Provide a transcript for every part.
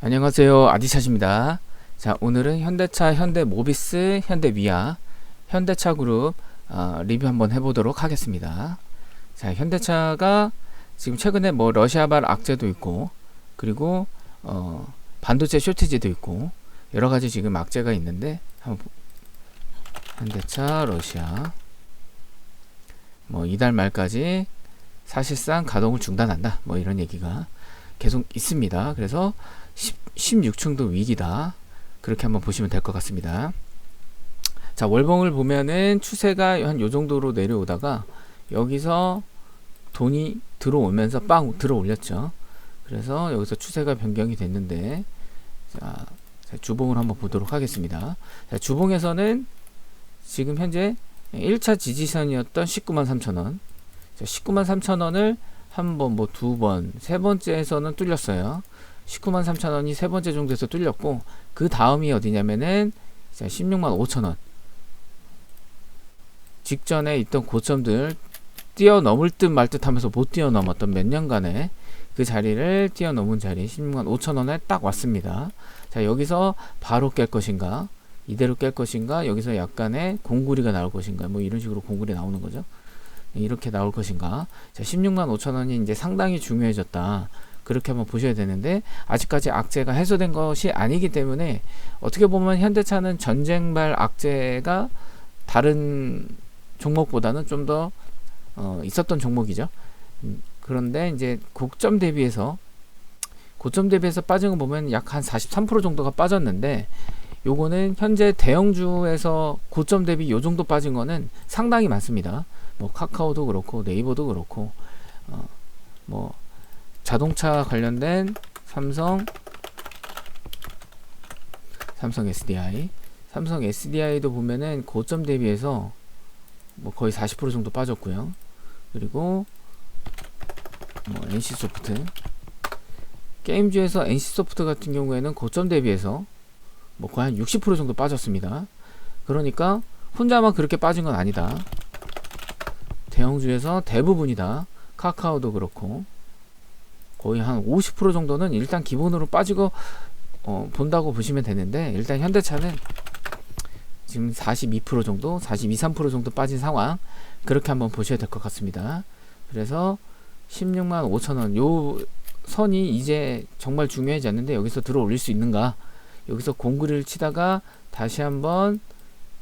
안녕하세요. 아디샷입니다. 자 오늘은 현대차 현대모비스 현대위아 현대차 그룹 어, 리뷰 한번 해보도록 하겠습니다. 자 현대차가 지금 최근에 뭐 러시아발 악재도 있고 그리고 어, 반도체 쇼티지도 있고 여러가지 지금 악재가 있는데 한번 보- 현대차 러시아. 뭐 이달 말까지 사실상 가동을 중단한다. 뭐 이런 얘기가 계속 있습니다 그래서 10, 16층도 위기다. 그렇게 한번 보시면 될 것 같습니다. 자, 월봉을 보면은 추세가 한 요 정도로 내려오다가 여기서 돈이 들어오면서 빵 들어 올렸죠. 그래서 여기서 추세가 변경이 됐는데 자, 자, 주봉을 한번 보도록 하겠습니다. 자, 주봉에서는 지금 현재 1차 지지선이었던 19만 3천원 19만 3천원을 한 번, 뭐 두 번, 세 번째에서는 뚫렸어요. 19만 3천 원이 세 번째 정도에서 뚫렸고 그 다음이 어디냐면은 자, 16만 5천 원 직전에 있던 고점들 뛰어넘을 듯 말 듯 하면서 못 뛰어넘었던 몇 년간의 그 자리를 뛰어넘은 자리 16만 5천 원에 딱 왔습니다. 자 여기서 바로 깰 것인가 이대로 깰 것인가 여기서 약간의 공구리가 나올 것인가 뭐 이런 식으로 공구리 나오는 거죠. 이렇게 나올 것인가 자 16만 5천 원이 이제 상당히 중요해졌다. 그렇게 한번 보셔야 되는데 아직까지 악재가 해소된 것이 아니기 때문에 어떻게 보면 현대차는 전쟁발 악재가 다른 종목보다는 좀더 어, 있었던 종목이죠. 음, 그런데 이제 고점 대비해서 고점 대비해서 빠진 거 보면 약 한 43% 정도가 빠졌는데 요거는 현재 대형주에서 고점 대비 요 정도 빠진 거는 상당히 많습니다. 뭐 카카오도 그렇고 네이버도 그렇고 어, 뭐 자동차 관련된 삼성 삼성 SDI 삼성 SDI도 보면은 고점 대비해서 뭐 거의 40% 정도 빠졌고요. 그리고 뭐 NC소프트 게임주에서 NC소프트 같은 경우에는 고점 대비해서 뭐 거의 한 60% 정도 빠졌습니다. 그러니까 혼자만 그렇게 빠진 건 아니다. 대형주에서 대부분이다. 카카오도 그렇고 거의 한 50% 정도는 일단 기본으로 빠지고 어, 본다고 보시면 되는데 일단 현대차는 지금 42% 정도, 42, 3% 정도 빠진 상황 그렇게 한번 보셔야 될 것 같습니다. 그래서 16만 5천 원, 요 선이 이제 정말 중요해졌는데 여기서 들어 올릴 수 있는가? 여기서 공구리를 치다가 다시 한번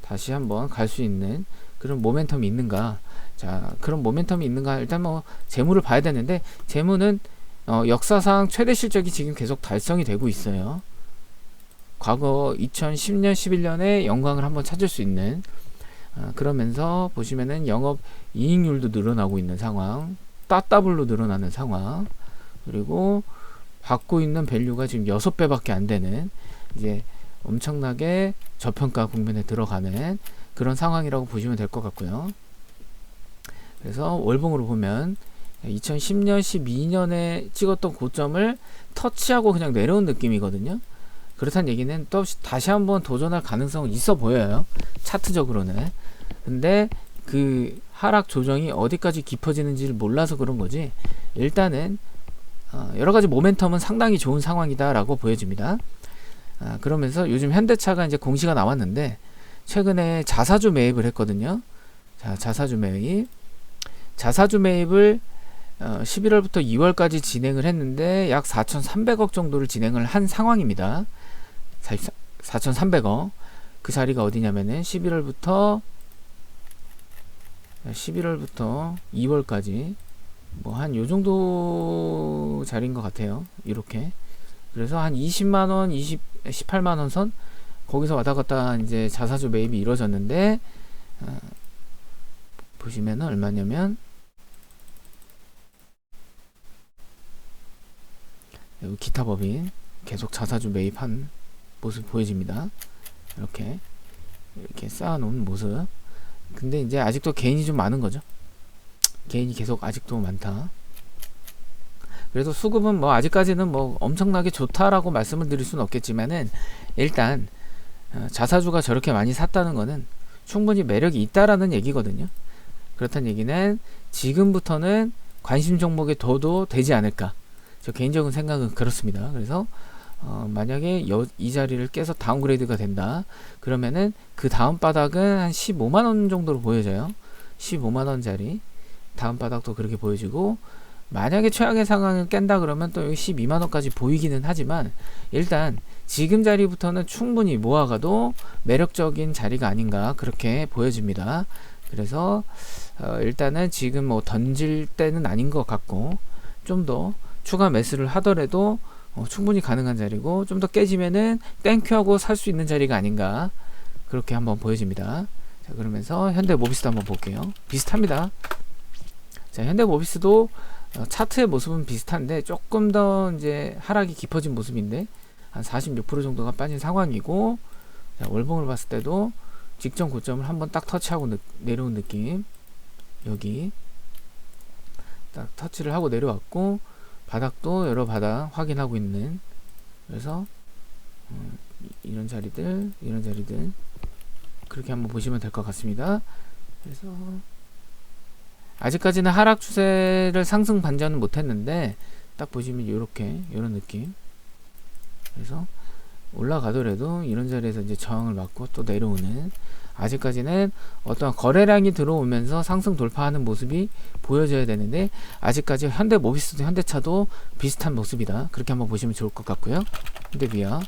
다시 한번 갈 수 있는 그런 모멘텀이 있는가? 자, 그런 모멘텀이 있는가? 일단 뭐 재무를 봐야 되는데 재무는 어, 역사상 최대 실적이 지금 계속 달성이 되고 있어요. 과거 2010년, 11년에 영광을 한번 찾을 수 있는 어, 그러면서 보시면은 영업 이익률도 늘어나고 있는 상황, 따따블로 늘어나는 상황, 그리고 받고 있는 밸류가 지금 6배밖에 안 되는 이제 엄청나게 저평가 국면에 들어가는 그런 상황이라고 보시면 될 것 같고요. 그래서 월봉으로 보면 2010년, 12년에 찍었던 고점을 터치하고 그냥 내려온 느낌이거든요. 그렇다는 얘기는 또 다시 한번 도전할 가능성은 있어 보여요. 차트적으로는. 근데 그 하락 조정이 어디까지 깊어지는지를 몰라서 그런 거지. 일단은 어, 여러 가지 모멘텀은 상당히 좋은 상황이다라고 보여집니다. 아, 그러면서 요즘 현대차가 이제 공시가 나왔는데 최근에 자사주 매입을 했거든요. 자, 자사주 매입. 자사주 매입을 어, 11월부터 2월까지 진행을 했는데 약 4,300억 정도를 진행을 한 상황입니다. 4,300억. 그 자리가 어디냐면은 11월부터 11월부터 2월까지 뭐 한 요 정도 자리인 것 같아요. 이렇게. 그래서 한 20만 원, 20 18만 원 선 거기서 왔다 갔다 이제 자사주 매입이 이루어졌는데 어, 보시면은 얼마냐면 기타 법인 계속 자사주 매입한 모습 보여집니다. 이렇게 이렇게 쌓아놓은 모습. 근데 이제 아직도 개인이 좀 많은 거죠. 개인이 계속 아직도 많다. 그래서 수급은 뭐 아직까지는 뭐 엄청나게 좋다라고 말씀을 드릴 수는 없겠지만은 일단 어, 자사주가 저렇게 많이 샀다는 거는 충분히 매력이 있다라는 얘기거든요. 그렇다는 얘기는 지금부터는 관심 종목에 둬도 되지 않을까. 저 개인적인 생각은 그렇습니다. 그래서 어, 만약에 여, 이 자리를 깨서 다운그레이드가 된다. 그러면은 그 다음 바닥은 한 15만 원 정도로 보여져요. 15만 원짜리 다음 바닥도 그렇게 보여지고 만약에 최악의 상황을 깬다 그러면 또 여기 12만 원까지 보이기는 하지만 일단 지금 자리부터는 충분히 모아가도 매력적인 자리가 아닌가 그렇게 보여집니다. 그래서 어, 일단은 지금 뭐 던질 때는 아닌 것 같고 좀 더 추가 매수를 하더라도 어, 충분히 가능한 자리고 좀 더 깨지면은 땡큐하고 살 수 있는 자리가 아닌가 그렇게 한번 보여집니다. 자 그러면서 현대 모비스도 한번 볼게요. 비슷합니다. 자 현대 모비스도 어, 차트의 모습은 비슷한데 조금 더 이제 하락이 깊어진 모습인데 한 46% 정도가 빠진 상황이고 자, 월봉을 봤을 때도 직전 고점을 한번 딱 터치하고 느- 내려온 느낌. 여기 딱 터치를 하고 내려왔고 바닥도 여러 바닥 확인하고 있는. 그래서 음, 이- 이런 자리들 이런 자리들 그렇게 한번 보시면 될 것 같습니다. 그래서 아직까지는 하락 추세를 상승 반전은 못했는데 딱 보시면 이렇게 이런 느낌. 그래서 올라가더라도 이런 자리에서 이제 저항을 맞고 또 내려오는 아직까지는 어떤 거래량이 들어오면서 상승 돌파하는 모습이 보여져야 되는데 아직까지 현대 모비스도 현대차도 비슷한 모습이다. 그렇게 한번 보시면 좋을 것 같고요. 현대비아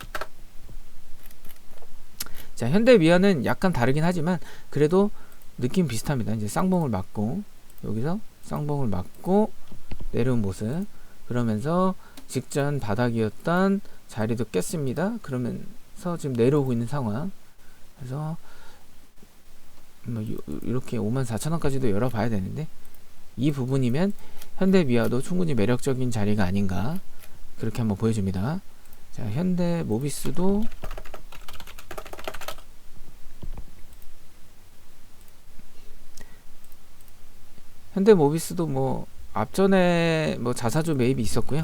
자 현대비아는 약간 다르긴 하지만 그래도 느낌 비슷합니다. 이제 쌍봉을 맞고 여기서 쌍봉을 맞고 내려온 모습. 그러면서 직전 바닥이었던 자리도 깼습니다. 그러면서 지금 내려오고 있는 상황. 그래서 뭐 요- 이렇게 54,000원까지도 열어봐야 되는데 이 부분이면 현대미아도 충분히 매력적인 자리가 아닌가 그렇게 한번 보여줍니다. 자 현대 모비스도 현대 모비스도 뭐 앞전에 뭐 자사주 매입이 있었고요.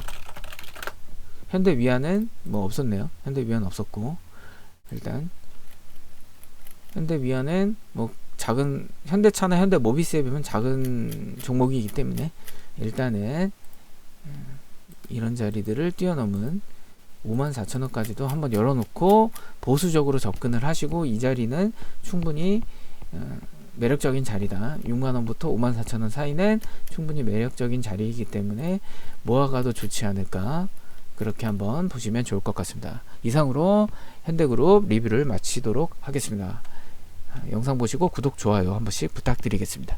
현대 위안은 뭐 없었네요. 현대 위안 없었고 일단 현대 위안은 뭐 작은 현대차나 현대 모비스에 비하면 작은 종목이기 때문에 일단은 음, 이런 자리들을 뛰어넘은 54,000원까지도 한번 열어놓고 보수적으로 접근을 하시고 이 자리는 충분히 어, 매력적인 자리다. 6만원부터 54,000원 사이는 충분히 매력적인 자리이기 때문에 모아가도 좋지 않을까. 그렇게 한번 보시면 좋을 것 같습니다. 이상으로 현대그룹 리뷰를 마치도록 하겠습니다. 아, 영상 보시고 구독, 좋아요 한 번씩 부탁드리겠습니다.